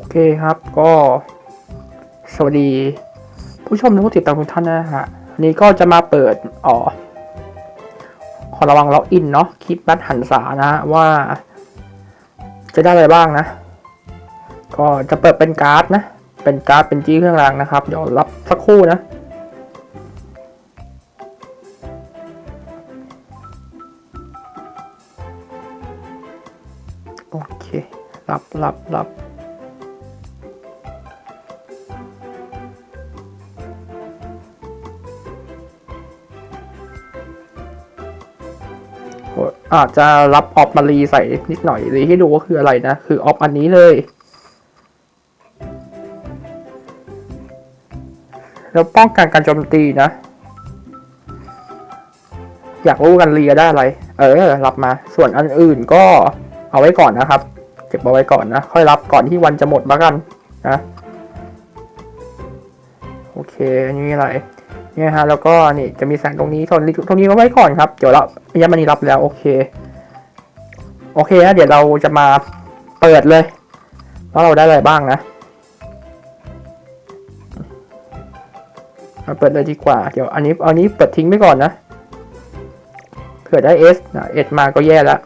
โอเคครับก็ สวัสดี ผู้ชมและผู้ติดตามทุกท่านนะฮะนี้ก็จะมาเปิดอ๋อขอระวังล็อกอินเนาะคลิปนัดหันษานะว่า จะได้อะไรบ้างนะ ก็จะเปิดเป็นการ์ดนะ เป็นการ์ดเป็นจี้เครื่องรางนะครับ เดี๋ยวรับสักครู่นะโอเครับ รับ รับ อาจจะรับออฟมารีใส่นิดหน่อยรีให้ดูว่าคืออะไรนะ คือออฟอันนี้เลย แล้วป้องกันการโจมตีนะ อยากรู้กันเรียได้อะไร เออ รับมา ส่วนอันอื่นก็เอาไว้ก่อนนะครับ เก็บเอาไว้ก่อนนะ ค่อยรับก่อนที่วันจะหมดมากันนะ โอเค อันนี้อะไร เนี่ยฮะแล้วก็นี่จะมีแสงตรงนี้ส่วนตรงนี้ก็ไว้ก่อนครับเดี๋ยวเรายามันนี้รับแล้วโอเค โอเคนะเดี๋ยวเราจะมาเปิดเลยว่าเราได้อะไรบ้างนะมาเปิดเลยดีกว่าเดี๋ยวอันนี้อันนี้เปิดทิ้งไปก่อนนะเผื่อได้เอสนะเอสมาก็แย่แล้ว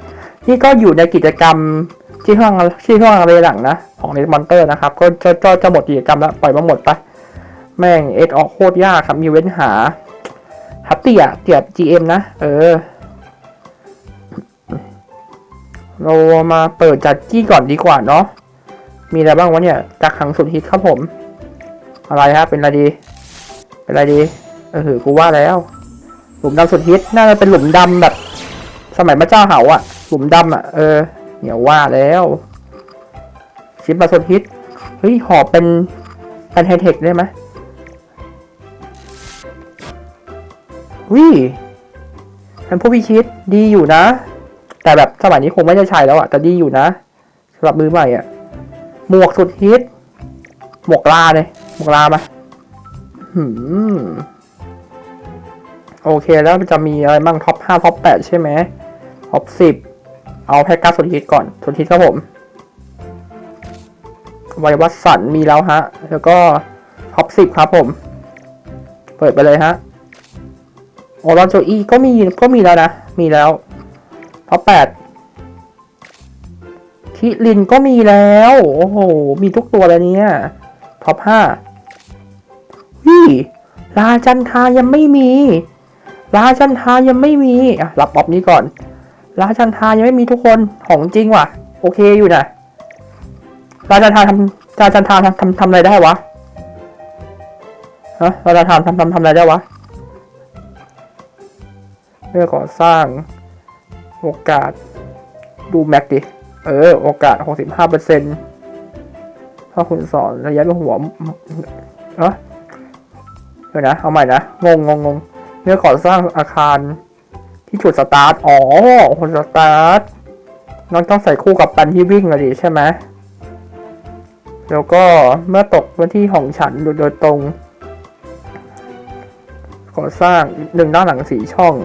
นี่ก็อยู่ในกิจกรรมที่ห้องที่ห้องอะไรหลังนะ ของเนมอนเตอร์นะครับ ก็จะจะจะหมดกิจกรรมแล้วปล่อยมาหมดไป แม่งเอสออกโคตรยากครับ มีเว้นหาฮัตเตียเตีย GM นะ เออ เรามาเปิดจัดจี้ก่อนดีกว่าเนาะ มีอะไรบ้างวะเนี่ยกักขังสุดฮิตครับผม อะไรฮะ เป็นอะไรดี เป็นอะไรดี เออกูว่าแล้ว หลุมดำสุดฮิต น่าจะเป็นหลุมดำแบบ สมัยพระเจ้าเหาอะหลุมดำอะเออเดี๋ยวว่าแล้วชิปมาสุดฮิต เฮ้ย หอบเป็นเป็นไฮเทคได้ไหม วิเป็นผู้พิชิตดีอยู่นะ แต่แบบสมัยนี้คงไม่ได้ใช้แล้วอะแต่ดีอยู่นะสำหรับมือใหม่อะหมวกสุดฮิต หมวกลาเลย หมวกลามาหืมโอเคแล้วจะมีอะไรบ้างท็อปห้าท็อปแปดใช่ไหมท็อปสิบเอาแพ็กการ์ดสุดฮิตก่อนสุดฮิตครับผมไววัฒสันมีแล้วฮะ แล้วก็ท็อปสิบครับผม เปิดไปเลยฮะ โอรอนโจอีก็มีก็มีแล้วนะ มีแล้วท็อปแปดคิรินก็มีแล้ว โอ้โห มีทุกตัวเลยเนี่ยท็อปห้าวิราจันทายังไม่มีราจันทายังไม่มีอะรับออบนี้ก่อนราจันทายังไม่มีทุกคนของจริงว่ะ โอเคอยู่นะราจันทาทำราจันทาทำทำทำอะไรได้วะฮะราจันทาทำทำทำอะไรได้วะ เพื่อก่อสร้างโอกาสดูแม็กดิ เออ โอกาส 65เปอร์เซนต์ถ้าคุณสอนระยะเป็นหัวเอะเดี๋ยวนะ เอาใหม่นะ งงงงงเพื่อก่อสร้างอาคารที่จุดสตาร์ท อ๋อคนสตาร์ทน้องต้องใส่คู่กับปันที่วิ่งเลยดิใช่ไหมแล้วก็เมื่อตกพื้นที่ของฉันโดยตรง ก่อสร้างหนึ่งด้านหลังสีช่อง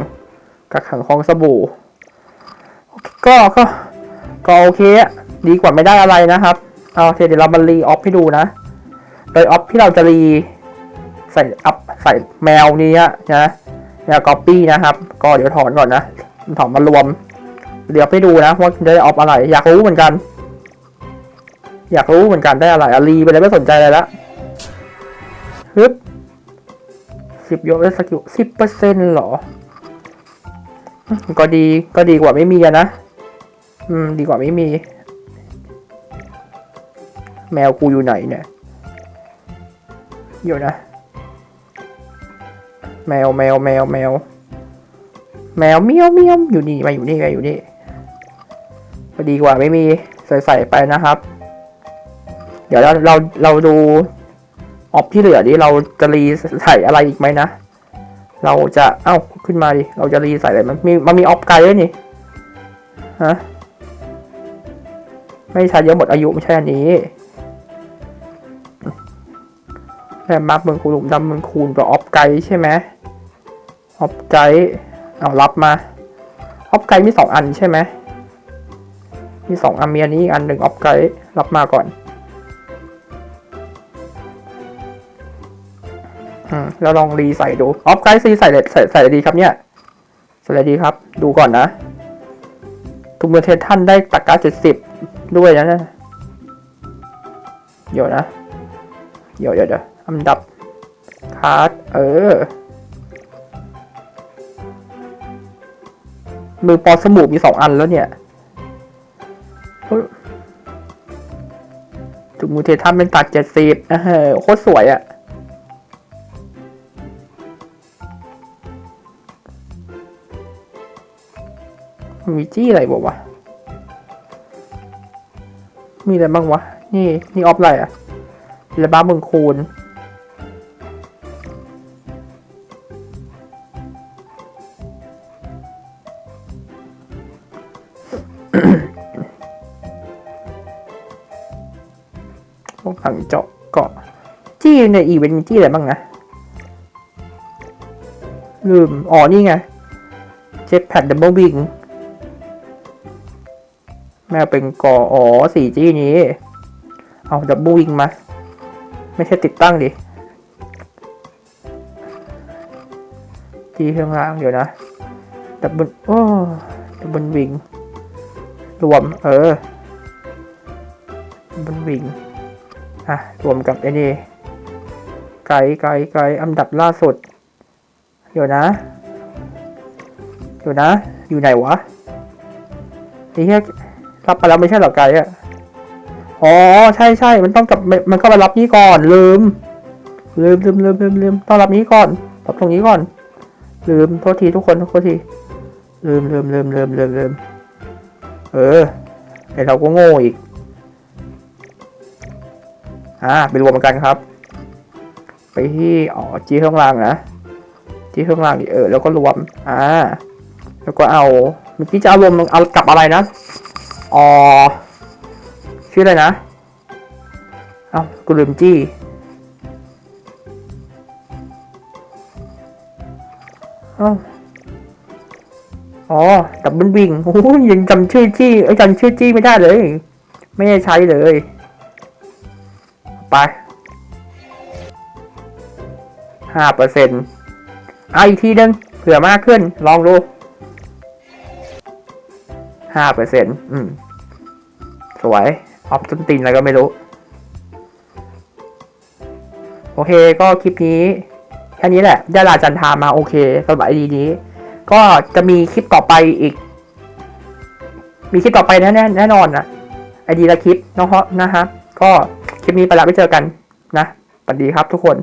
กักขังของสบู่ก็ก็ก็โอเค ดีกว่าไม่ได้อะไรนะครับ เอาโอเคเดี๋ยวเรามารีออฟให้ดูนะ โดยออฟที่เราจะรีใส่อัพใส่แมวนี้นะแมวก๊อปปี้นะครับ ก็เดี๋ยวถอนก่อนนะถอนมารวม เดี๋ยวไปดูนะว่าจะได้ออฟอะไร อยากรู้เหมือนกัน อยากรู้เหมือนกันได้อะไรอะรีไปเลยไม่สนใจอะไรละฮึบสิบยกได้สกิลสิบเปอร์เซ็นต์หรอ ก็ดีก็ดีกว่าไม่มีอะนะ อืม ดีกว่าไม่มี แมวกูอยู่ไหนเนี่ยอยู่นะ แมวแมวแมวแมวแมวเมียวเมียวอยู่นี่มาอยู่นี่มาอยู่นี่ก็ดีกว่าไม่มีใส่ใส่ไปนะครับ เดี๋ยวเราเราเราดูออฟที่เหลือนี้เราจะรีใส่อะไรอีกไหมนะ เราจะ เอ้า ขึ้นมาดิ เราจะรีใส่อะไรมันมีมันมีออฟไกด์ด้วยนี่ ฮะ ไม่ใช่เยอะหมดอายุไม่ใช่อันนี้แค่มาร์กเมืองคูณหลุมดำเมืองคูณกับออฟไกด์ใช่ไหมออฟไกด์เอารับมา ออฟไกด์มีสองอันใช่ไหมมีสองอันมีอันนี้อีกอันหนึ่งออฟไกด์รับมาก่อน อืมเราลองรีใส่ดูออฟไกด์ซีใส่เลยใส่ใส่ดีครับเนี่ยใส่ดีครับ ดูก่อนนะทูมเททันได้ตะกร้าเจ็ดสิบด้วยนะเนี่ยเดี๋ยวนะเดี๋ยวเดี๋ยวเดี๋ยวอันดับคาร์ดเออ มือปอสบู่มีสองอันแล้วเนี่ยถูกมูเททันเป็นตัดเจ็ดสิบเออโคตรสวยอะ่ะ มีจี้อะไรบอกวะ มีอะไรบ้างวะ นี่ นี่ออฟอะไรอะ่ะบ้าเมืองคูนพวกถังเจาะเกาะ จี้ในอีเวนต์มีจี้อะไรบ้างนะ ลืม อ๋อ นี่ไง เจ็ตแพดดับเบิลวิง แม่เป็นกออ๋อสี่จี้นี้ เอาดับเบิลวิงมา ไม่ใช่ติดตั้งดิ จี้ข้างล่างเดี๋ยวนะ ดับเบิลโอ้ดับเบิลวิง รวม เออ ดับเบิลวิง อะ รวมกับไอ้นี่ไกด์ไกด์ไกด์อันดับล่าสุด เดี๋ยวนะเดี๋ยวนะ อยู่ไหนวะไอ้เหี้ย รับไปแล้วไม่ใช่หรอกไกด์อะอ๋อใช่ใช่มันต้องกลับมันก็ไปรับนี้ก่อนลืม ลืมลืมลืมลืมลืมต้องรับนี้ก่อนรับตรงนี้ก่อน ลืมโทษทีทุกคนโทษทีลืมลืมลืมลืมลืมลืมเออไอเราก็โง่อีกอ่าไปรวมกันครับ ไปที่อ๋อจีข้างล่างนะจีข้างล่างเออแล้วก็รวมอ่าแล้วก็เอาเมื่อกี้จะเอารวมเอากลับอะไรนะ อ๋อชื่ออะไรนะ เอ้ากูลืมจี้ เอ้าอ๋อดับเบิลวิงโอ้โหยังจำชื่อจี้ไอ้จำชื่อจี้ไม่ได้เลย ไม่ได้ใช้เลย ไปห้าเปอร์เซ็นต์อะอีกทีนึงเผื่อมากขึ้น ลองดู ห้าเปอร์เซ็นต์อืม สวย ออฟต้นตีนอะไรก็ไม่รู้ โอเคก็คลิปนี้ แค่นี้แหละด้ลาจันทามาโอเคสำหรับไอดีนี้ ก็จะมีคลิปต่อไปอีก มีคลิปต่อไปแน่แน่แน่นอนนะไอดีละคลิปเนาะนะฮะก็คลิปนี้ไปแล้วไม่เจอกันนะสวัสดีครับทุกคน